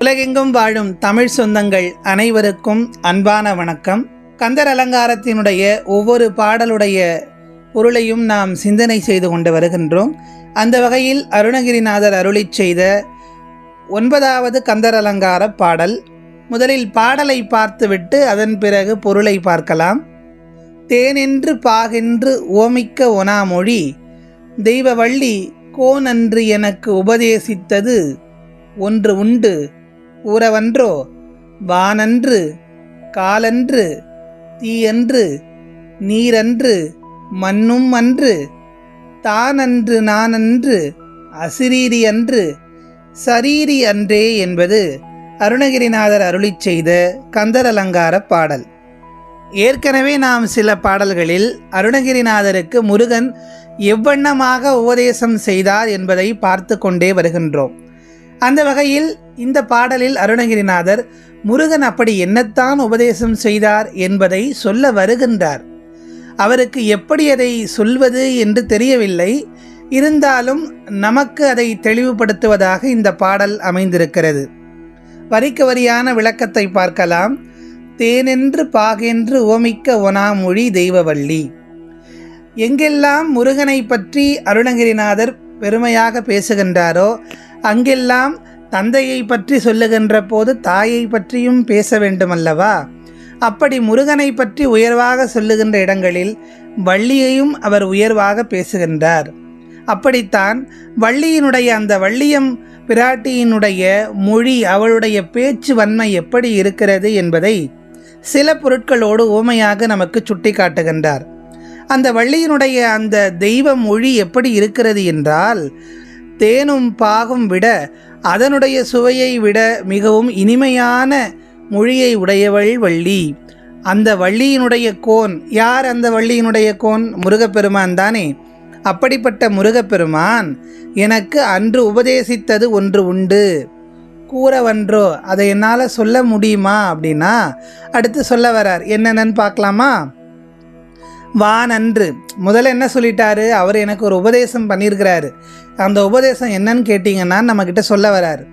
உலகெங்கும் வாழும் தமிழ் சொந்தங்கள் அனைவருக்கும் அன்பான வணக்கம். கந்தர் அலங்காரத்தினுடைய ஒவ்வொரு பாடலுடைய பொருளையும் நாம் சிந்தனை செய்து கொண்டு வருகின்றோம். அந்த வகையில் அருணகிரிநாதர் அருளி செய்த ஒன்பதாவது கந்தர் அலங்கார பாடல். முதலில் பாடலை பார்த்துவிட்டு அதன் பிறகு பொருளை பார்க்கலாம். தேனென்று பாகென்று ஓமிக்க ஒனாமொழி தெய்வவள்ளி கோனன்று எனக்கு உபதேசித்தது ஒன்று உண்டு. ஊரவன்றோ வானன்று காலன்று தீயன்று நீரன்று மண்ணும் அன்று தானன்று நானன்று அசிரீரி அன்று சரீரி அன்றே என்பது அருணகிரிநாதர் அருளிச் செய்த கந்தர் அலங்கார பாடல். ஏற்கனவே நாம் சில பாடல்களில் அருணகிரிநாதருக்கு முருகன் எவ்வண்ணமாக உபதேசம் செய்தார் என்பதை பார்த்து கொண்டே வருகின்றோம். அந்த வகையில் இந்த பாடலில் அருணகிரிநாதர் முருகன் அப்படி என்னத்தான் உபதேசம் செய்தார் என்பதை சொல்ல வருகின்றார். அவருக்கு எப்படி அதை சொல்வது என்று தெரியவில்லை. இருந்தாலும் நமக்கு அதை தெளிவுபடுத்துவதாக இந்த பாடல் அமைந்திருக்கிறது. வரிக்கு வரியான விளக்கத்தை பார்க்கலாம். தேனென்று பாகென்று ஓமிக்க ஒனாமொழி தெய்வவள்ளி. எங்கெல்லாம் முருகனை பற்றி அருணகிரிநாதர் பெருமையாக பேசுகின்றாரோ அங்கெல்லாம் தந்தையை பற்றி சொல்லுகின்ற போது தாயை பற்றியும் பேச வேண்டுமல்லவா? அப்படி முருகனை பற்றி உயர்வாக சொல்லுகின்ற இடங்களில் வள்ளியையும் அவர் உயர்வாக பேசுகின்றார். அப்படித்தான் வள்ளியினுடைய அந்த வள்ளியம் பிராட்டியினுடைய மொழி அவளுடைய பேச்சு வன்மை எப்படி இருக்கிறது என்பதை சில பொருட்களோடு ஓமையாக நமக்கு சுட்டி காட்டுகின்றார் அந்த வள்ளியினுடைய அந்த தெய்வ மொழி எப்படி இருக்கிறது என்றால் தேனும் பாகும் விட அதனுடைய சுவையை விட மிகவும் இனிமையான மொழியை உடையவள் வள்ளி. அந்த வள்ளியினுடைய கோன் யார் அந்த வள்ளியினுடைய கோன்? முருகப்பெருமான் தானே. அப்படிப்பட்ட முருகப்பெருமான் எனக்கு அன்று உபதேசித்தது ஒன்று உண்டு. கூறவன்றோ அதை என்னால் சொல்ல முடியுமா? அப்படின்னா அடுத்து சொல்ல வரார். என்னென்னு பார்க்கலாமா? வான் அன்று முதல்ல என்ன சொல்லிட்டாரு? அவர் எனக்கு ஒரு உபதேசம் பண்ணியிருக்கிறாரு. அந்த உபதேசம் என்னன்னு கேட்டிங்கன்னா நம்மக்கிட்ட சொல்ல வராரு.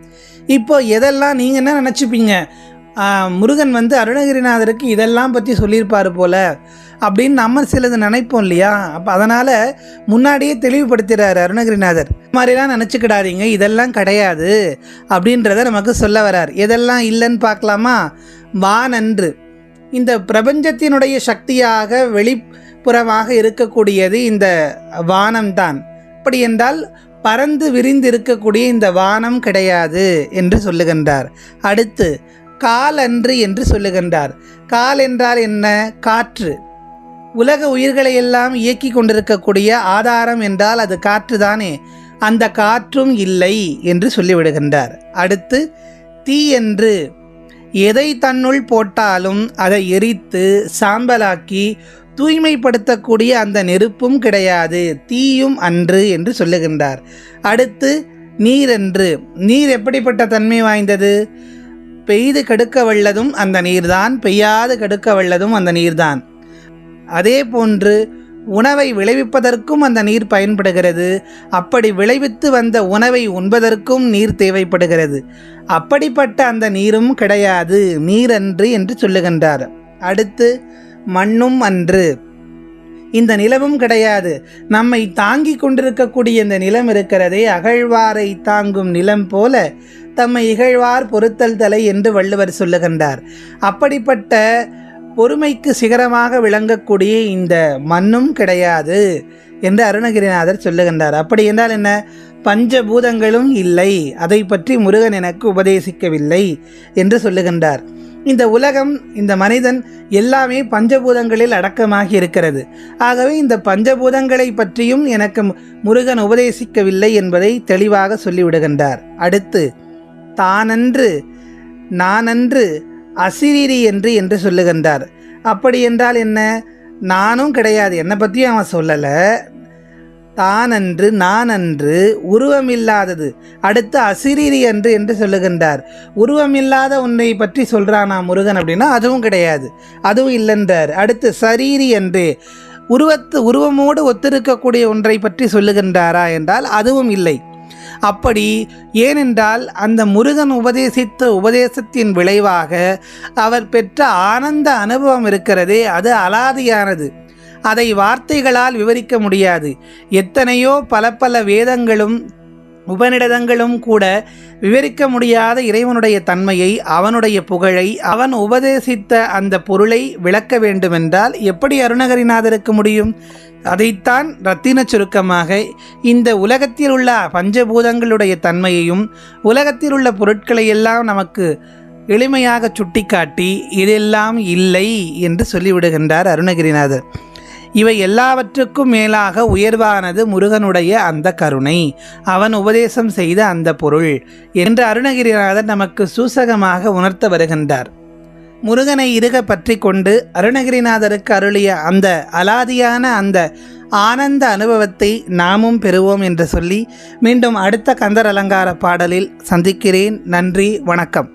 இப்போ எதெல்லாம் நீங்கள் என்ன நினச்சிப்பீங்க? முருகன் வந்து அருணகிரிநாதருக்கு இதெல்லாம் பற்றி சொல்லியிருப்பார் போல் அப்படின்னு நம்ம சிலது நினைப்போம் இல்லையா? அப்போ அதனால் முன்னாடியே தெளிவுபடுத்துகிறார் அருணகிரிநாதர். மாதிரிலாம் நினச்சிக்கிடாதீங்க இதெல்லாம் கிடையாது அப்படின்றத நமக்கு சொல்ல வரார். எதெல்லாம் இல்லைன்னு பார்க்கலாமா? வானன்று இந்த பிரபஞ்சத்தினுடைய சக்தியாக வெளிப்புறமாக இருக்கக்கூடியது இந்த வானம்தான். அப்படி என்றால் பறந்து விரிந்து இருக்கக்கூடிய இந்த வானம் கிடையாது என்று சொல்லுகின்றார். அடுத்து காலன்று என்று சொல்லுகின்றார். கால் என்றால் என்ன? காற்று. உலக உயிர்களை எல்லாம் இயக்கி கொண்டிருக்கக்கூடிய ஆதாரம் என்றால் அது காற்று தானே அந்த காற்றும் இல்லை என்று சொல்லிவிடுகின்றார். அடுத்து தீ என்று. எதை தன்னுள் போட்டாலும் அதை எரித்து சாம்பலாக்கி தூய்மைப்படுத்தக்கூடிய அந்த நெருப்பும் கிடையாது தீயும் அன்று என்று சொல்லுகின்றார். அடுத்து நீர் என்று நீர் எப்படிப்பட்ட தன்மை வாய்ந்தது? பெய்து கெடுக்க வல்லதும் அந்த நீர்தான் பெய்யாது கெடுக்க வல்லதும் அந்த நீர்தான். அதே போன்று உணவை விளைவிப்பதற்கும் அந்த நீர் பயன்படுகிறது. அப்படி விளைவித்து வந்த உணவை உண்பதற்கும் நீர் தேவைப்படுகிறது. அப்படிப்பட்ட அந்த நீரும் கிடையாது நீரன்று என்று சொல்லுகின்றார். அடுத்து மண்ணும் அன்று. இந்த நிலவும் கிடையாது. நம்மை தாங்கி கொண்டிருக்கக்கூடிய இந்த நிலம் இருக்கிறதே அகழ்வாரை தாங்கும் நிலம் போல தம்மை இகழ்வார் பொருத்தல் தலை என்று வள்ளுவர் சொல்லுகின்றார். அப்படிப்பட்ட பொறுமைக்கு சிகரமாக விளங்கக்கூடிய இந்த மண்ணும் கிடையாது என்று அருணகிரிநாதர் சொல்லுகின்றார். அப்படி என்றால் என்ன? பஞ்சபூதங்களும் இல்லை. அதை பற்றி முருகன் எனக்கு உபதேசிக்கவில்லை என்று சொல்லுகின்றார். இந்த உலகம் இந்த மனிதன் எல்லாமே பஞ்சபூதங்களில் அடக்கமாகி இருக்கிறது ஆகவே இந்த பஞ்சபூதங்களை பற்றியும் எனக்கு முருகன் உபதேசிக்கவில்லை என்பதை தெளிவாக சொல்லிவிடுகின்றார். அடுத்து தானன்று நானன்று அசிரீரி என்று என்று சொல்லுகின்றார். அப்படி என்றால் என்ன? நானும் கிடையாது. என்னை பற்றியும் அவன் சொல்லலை. தானன்று நானன்று உருவமில்லாதது. அடுத்து அசிரீரி என்று என்று சொல்லுகின்றார். உருவமில்லாத ஒன்றை பற்றி சொல்கிறானா முருகன் அப்படின்னா அதுவும் கிடையாது. அதுவும் இல்லைன்றார். அடுத்து சரீரி என்று உருவத்து உருவமோடு ஒத்திருக்கக்கூடிய ஒன்றை பற்றி சொல்லுகின்றாரா என்றால் அதுவும் இல்லை. அப்படி ஏனென்றால் அந்த முருகன் உபதேசித்த உபதேசத்தின் விளைவாக அவர் பெற்ற ஆனந்த அனுபவம் இருக்கிறதே அது அலாதியானது. அதை வார்த்தைகளால் விவரிக்க முடியாது. எத்தனையோ பல பல வேதங்களும் உபநிடதங்களும் கூட விவரிக்க முடியாத இறைவனுடைய தன்மையை அவனுடைய புகழை அவன் உபதேசித்த அந்த பொருளை விளக்க வேண்டுமென்றால் எப்படி அருணகிரிநாதருக்கு முடியும்? அதைத்தான் ரத்தின சுருக்கமாக இந்த உலகத்தில் உள்ள பஞ்சபூதங்களுடைய தன்மையையும் உலகத்தில் உள்ள பொருட்களை எல்லாம் நமக்கு எளிமையாக சுட்டிக்காட்டி இதெல்லாம் இல்லை என்று சொல்லிவிடுகின்றார் அருணகிரிநாதர். இவை எல்லாவற்றுக்கும் மேலாக உயர்வானது முருகனுடைய அந்த கருணை. அவன் உபதேசம் செய்த அந்த பொருள் என்று அருணகிரிநாதர் நமக்கு சூசகமாக உணர்த்த வருகின்றார். முருகனை இருக பற்றி கொண்டு அருணகிரிநாதருக்கு அருளிய அந்த அலாதியான அந்த ஆனந்த அனுபவத்தை நாமும் பெறுவோம் என்று சொல்லி மீண்டும் அடுத்த கந்தர் அலங்கார பாடலில் சந்திக்கிறேன். நன்றி வணக்கம்.